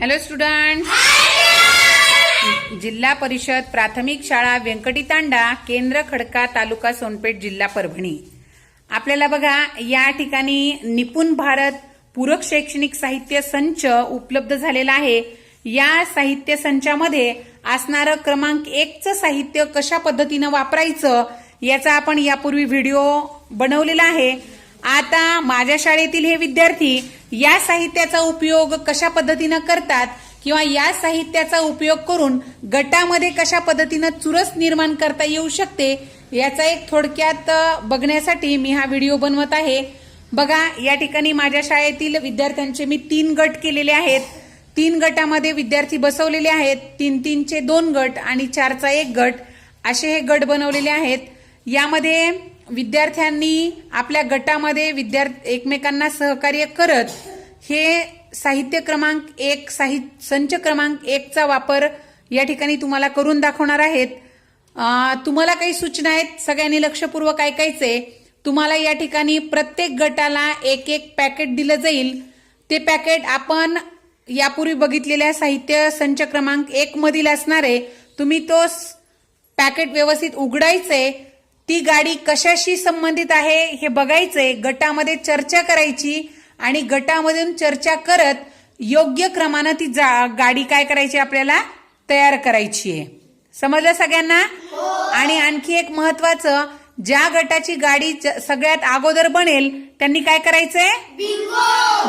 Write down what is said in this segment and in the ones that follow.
Hello student जिल्हा परिषद प्राथमिक शाळा व्यंकटी तांडा केंद्र खडका तालुका सोनपेठ जिल्हा परभणी. आपल्याला बघा या ठिकाणी निपुण भारत पूरक शैक्षणिक साहित्य संच उपलब्ध झालेला आहे. या साहित्य संचामध्ये असणारं क्रमांक एकचं साहित्य कशा पद्धतीनं वापरायचं याचा आपण यापूर्वी व्हिडिओ बनवलेला आहे. आता माझ्या शाळेतील हे विद्यार्थी या साहित्याचा उपयोग कशा पद्धतीनं करतात किंवा या साहित्याचा उपयोग करून गटामध्ये कशा पद्धतीनं चुरस निर्माण करता येऊ शकते याचा एक थोडक्यात बघण्यासाठी मी हा व्हिडिओ बनवत आहे. बघा या ठिकाणी माझ्या शाळेतील विद्यार्थ्यांचे मी तीन गट केलेले आहेत. तीन गटामध्ये विद्यार्थी बसवलेले आहेत. तीन तीनचे दोन गट आणि चारचा एक गट. असे हे गट बनवलेले आहेत. यामध्ये विद्यार्थ्यांनी आपल्या गटामध्ये विद्यार्थी एकमेकांना सहकार्य करत हे साहित्य क्रमांक एक साहित्य संच क्रमांक एकचा वापर या ठिकाणी तुम्हाला करून दाखवणार आहेत. तुम्हाला काही सूचना आहेत? सगळ्यांनी लक्षपूर्वक ऐकायचे तुम्हाला या ठिकाणी प्रत्येक गटाला एक एक पॅकेट दिलं जाईल. ते पॅकेट आपण यापूर्वी बघितलेल्या साहित्य संच क्रमांक एक मधील असणारे तुम्ही तो पॅकेट व्यवस्थित उघडायचे ती गाडी कशाशी संबंधित आहे हे बघायचंय. गटामध्ये चर्चा करायची आणि गटामधून चर्चा करत योग्य क्रमानं ती जा- गाडी काय करायची आपल्याला तयार करायची आहे. समजलं सगळ्यांना? आणि आणखी एक महत्वाचं ज्या गटाची गाडी सगळ्यात अगोदर बनेल त्यांनी काय करायचंय?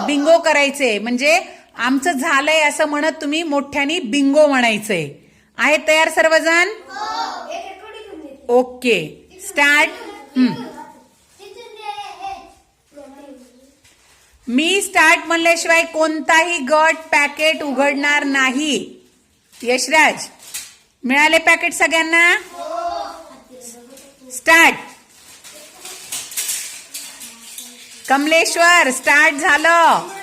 बिंगो! करायचंय. म्हणजे आमचं झालंय असं म्हणत तुम्ही मोठ्यानी बिंगो म्हणायचंय. आहे तयार सर्वजण? ओके. Start hmm. मी स्टार्ट म्हणल्याशिवाय कोणताही गट पॅकेट उघडणार नाही. यशराज मिळाले पॅकेट सगळ्यांना? स्टार्ट कमलेश्वर स्टार्ट झालं.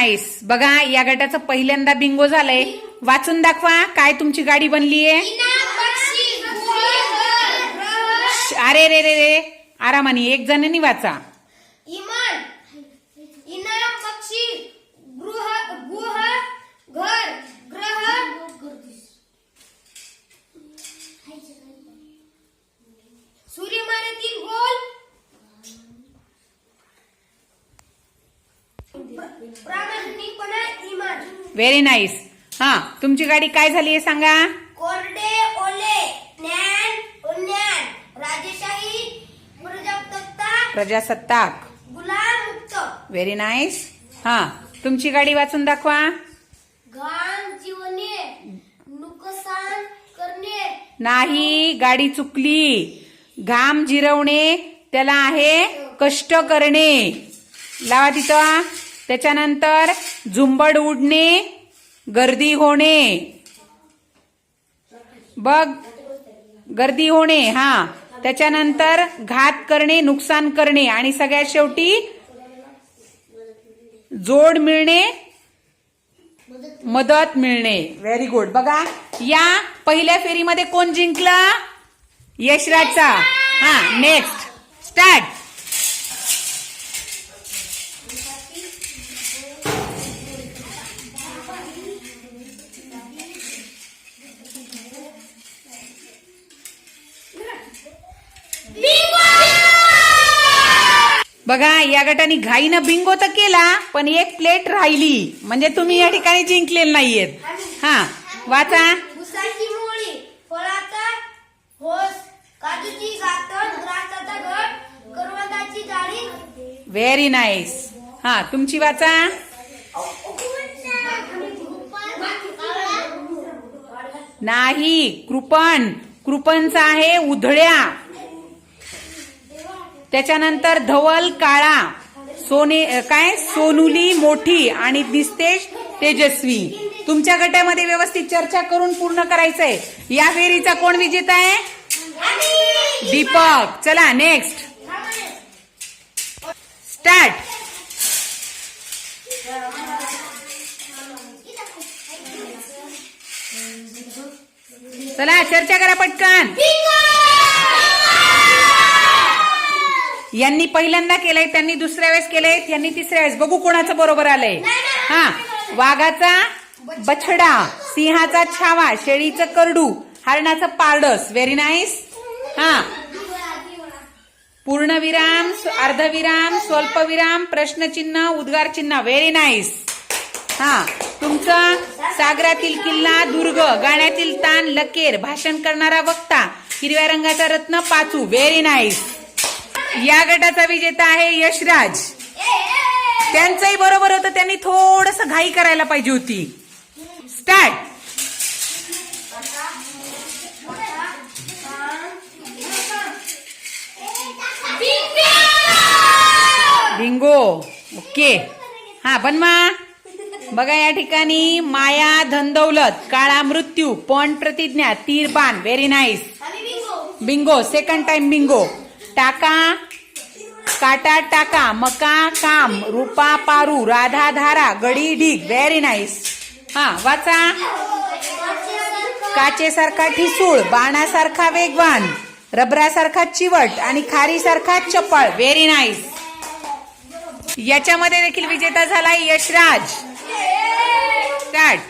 नाईस. बघा या गटाचं पहिल्यांदा बिंगो झालंय. वाचून दाखवा काय तुमची गाडी बनलीये. अरे रे रे रे. आरामाने एक जणांनी वाचा. इमान व्हेरी नाईस हा तुमची गाडी काय झाली आहे सांगा? कोरडे ओले ज्ञान उज्ञान राजेशाही प्रजासत्ता प्रजासत्ताक. गुलाम मुक्त. व्हेरी नाईस हा तुमची गाडी वाचून दाखवा. घाण जीवने नुकसान करणे. नाही गाडी चुकली. घाम जिरवणे त्याला आहे कष्ट करणे. लावा तिथं. त्याच्यानंतर झुंबड उडणे गर्दी होणे. बघ गर्दी होणे हा. त्याच्यानंतर घात करणे नुकसान करणे. आणि सगळ्यात शेवटी जोड मिळणे मदत मिळणे. व्हेरी गुड बघा या पहिल्या फेरीमध्ये कोण जिंकलं? यशराजचा. हा नेक्स्ट स्टार्ट बघा या गटाने घाईनं बिंगो तर केला पण एक प्लेट राहिली. म्हणजे तुम्ही या ठिकाणी जिंकलेले नाहीयेत. हा वाचा. व्हेरी नाईस हा तुमची वाचा. नाही कृपण. कृपणचा आहे उधळ्या. त्याच्यानंतर धवल काळा सोने काय? सोनुली मोठी आणि दिसते तेजस्वी. तुमच्या गटामध्ये व्यवस्थित चर्चा करून पूर्ण करायचंय. या फेरीचा कोण विजेता आहे? दीपक. चला नेक्स्ट स्टार्ट चला चर्चा करा पटकन बिंगो यांनी पहिल्यांदा केलंय त्यांनी दुसऱ्या वेळेस केलंय यांनी तिसऱ्या वेळेस. बघू कोणाचं बरोबर आलंय. हा वाघाचा बछडा सिंहाचा छावा शेळीचं करडू हरणाचं पारडस. व्हेरी नाईस हा. पूर्णविराम अर्धविराम स्वल्पविराम प्रश्नचिन्ह उद्गार चिन्ह व्हेरी नाईस हा. तुमचं सागरातील किल्ला दुर्ग गाण्यातील ताण लकेर भाषण करणारा वक्ता हिरव्या रंगाचा रत्न पाचू. व्हेरी नाईस या गटाचा विजेता आहे यशराज. त्यांचंही बरोबर होतं त्यांनी थोडस घाई करायला पाहिजे होती. स्टार्ट बिंगो ओके हा बनमा बघा या ठिकाणी माया धनदौलत काळा मृत्यू पण प्रतिज्ञा तीर बाण. Very nice bingo second time bingo टाका. काटा टाका. मका काम. रूपा पारू. राधा धारा. गडी ढीग. व्हेरी नाईस हा वाचा. काचेसारखा ठिसूळ बाणासारखा वेगवान रबरासारखा चिवट आणि खारीसारखा चपळ. व्हेरी नाईस याच्यामध्ये देखील विजेता झाला यशराज. स्टार्ट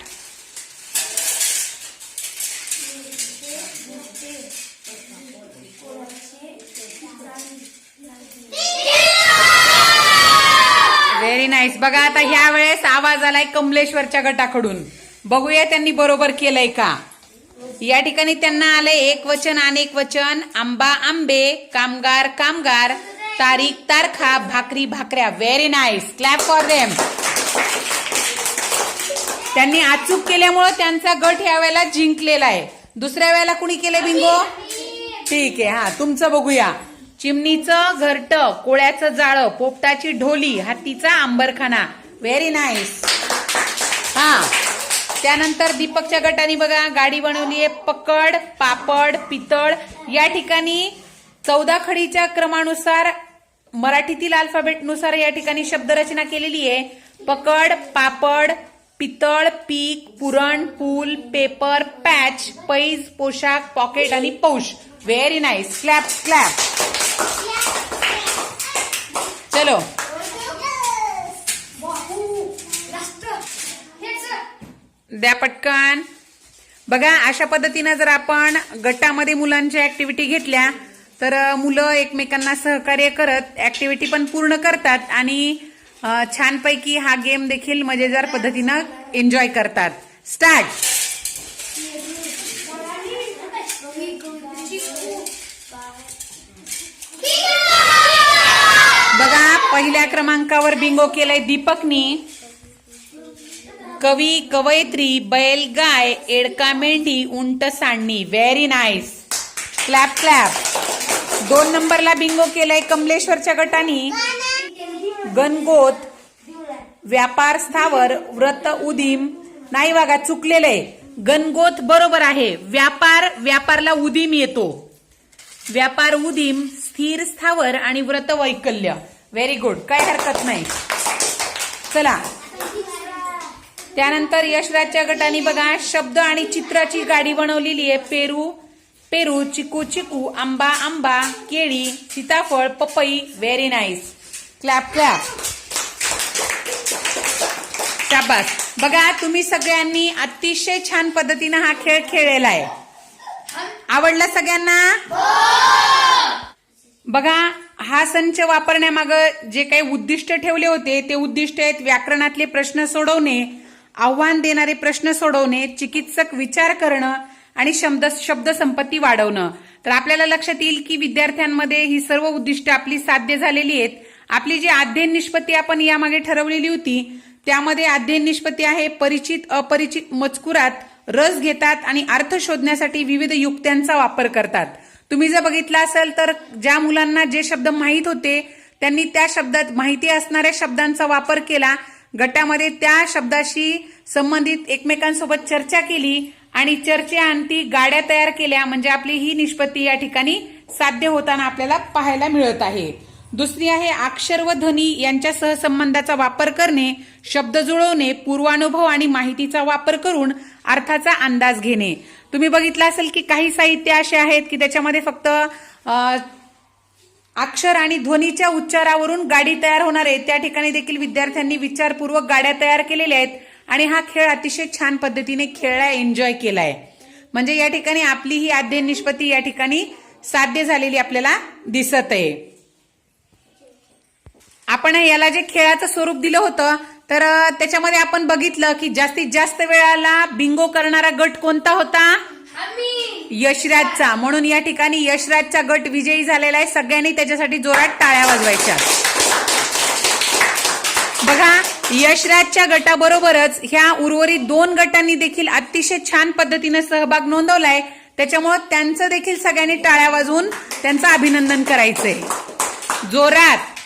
व्हेरी नाईस बघा आता ह्या वेळेस आवाज आलाय कमलेश्वरच्या गटाकडून. बघूया त्यांनी बरोबर केलंय का? या ठिकाणी त्यांना आले एक वचन अनेक वचन. आंबा आंबे कामगार कामगार. तारीख तारखा भाकरी भाकऱ्या. Very nice clap for them त्यांनी अचूक केल्यामुळं त्यांचा गट या वेळेला जिंकलेला आहे. दुसऱ्या वेळेला कुणी केले बिंगो? ठीक आहे हा तुमचं बघूया. चिमणीचं घरट कोळ्याचं जाळं पोपटाची ढोली हत्तीचा आंबरखाना. व्हेरी नाईस हा. त्यानंतर दीपकच्या गटाने बघा गाडी बनवली आहे पकड पापड पितळ. या ठिकाणी चौदा खडीच्या क्रमानुसार मराठीतील अल्फाबेटनुसार या ठिकाणी शब्दरचना केलेली आहे. पकड पापड पितळ पीक पुरण पूल पेपर पॅच पैज पोशाख पॉकेट आणि पौष. व्हेरी नाईस क्लॅप क्लॅप चलो. द्या पटकन. बघा अशा पद्धतीनं जर आपण गटामध्ये मुलांच्या ऍक्टिव्हिटी घेतल्या तर मुलं एकमेकांना सहकार्य करत ऍक्टिव्हिटी पण पूर्ण करतात आणि छानपैकी हा गेम देखील मजेदार पद्धतीनं एन्जॉय करतात. स्टार्ट पहिल्या क्रमांकावर बिंगो केलंय दीपकनी. कवी कवयित्री बैल गाय एडका मेंढी उंट सांडणी. व्हेरी नाईस क्लॅप क्लॅप दोन नंबरला बिंगो केलाय कमलेश्वरच्या गटानी. गणगोत व्यापार स्थावर व्रत उदीम. नाही बघा चुकलेलं आहे गणगोत बरोबर आहे. व्यापार व्यापारला उदीम येतो. व्यापार उदीम स्थिर स्थावर आणि व्रत वैकल्य. व्हेरी गुड काय हरकत नाही. चला. त्यानंतर यशराजच्या गटाने बघा शब्द आणि चित्राची गाडी बनवलेली आहे. पेरू पेरू चिकू चिकू आंबा आंबा केळी सीताफळ पपई. व्हेरी नाईस क्लॅप क्लॅप शाबास. बघा तुम्ही सगळ्यांनी अतिशय छान पद्धतीनं हा खेळ खेळलेला आहे. आवडला सगळ्यांना? बघा हा संच वापरण्यामागं जे काही उद्दिष्ट ठेवले होते ते उद्दिष्ट आहेत व्याकरणातले प्रश्न सोडवणे आव्हान देणारे प्रश्न सोडवणे चिकित्सक विचार करणं आणि शब्द शब्दसंपत्ती वाढवणं. तर आपल्याला लक्षात येईल की विद्यार्थ्यांमध्ये ही सर्व उद्दिष्ट आपली साध्य झालेली आहेत. आपली जी अध्ययन निष्पत्ती आपण यामागे ठरवलेली होती त्यामध्ये अध्ययन निष्पत्ती आहे परिचित अपरिचित मजकुरात रस घेतात आणि अर्थ शोधण्यासाठी विविध युक्त्यांचा वापर करतात. तुम्ही जर बघितलं असेल तर ज्या मुलांना जे शब्द माहीत होते त्यांनी त्या शब्दात माहिती असणाऱ्या शब्दांचा वापर केला. गटामध्ये त्या शब्दाशी संबंधित एकमेकांसोबत चर्चा केली आणि चर्चेअंती गाड्या तयार केल्या. म्हणजे आपली ही निष्पत्ती या ठिकाणी साध्य होताना आपल्याला पाहायला मिळत आहे. दुसरी आहे अक्षर व ध्वनी यांच्या सहसंबंधाचा वापर करणे शब्द जुळवणे पूर्वानुभव आणि माहितीचा वापर करून अर्थाचा अंदाज घेणे. तुम्ही बघितलं असेल की काही साहित्य असे आहेत की त्याच्यामध्ये फक्त अक्षर आणि ध्वनीच्या उच्चारावरून गाडी तयार होणार आहे. त्या ठिकाणी देखील विद्यार्थ्यांनी विचारपूर्वक गाड्या तयार केलेल्या आहेत आणि हा खेळ अतिशय छान पद्धतीने खेळला एन्जॉय केलाय. म्हणजे या ठिकाणी आपली ही अध्ययन निष्पत्ती या ठिकाणी साध्य झालेली आपल्याला दिसत आहे आपण याला जे खेळाचं स्वरूप दिलं होतं तर त्याच्यामध्ये आपण बघितलं की जास्तीत जास्त वेळाला बिंगो करणारा गट कोणता होता? यशराजचा. म्हणून या ठिकाणी यशराजचा गट विजयी झालेला आहे. सगळ्यांनी त्याच्यासाठी जोरात टाळ्या वाजवायच्या. बघा यशराजच्या गटाबरोबरच ह्या उर्वरित दोन गटांनी देखील अतिशय छान पद्धतीने सहभाग नोंदवलाय. त्याच्यामुळं त्यांचं देखील सगळ्यांनी टाळ्या वाजवून त्यांचं अभिनंदन करायचंय. जोरात.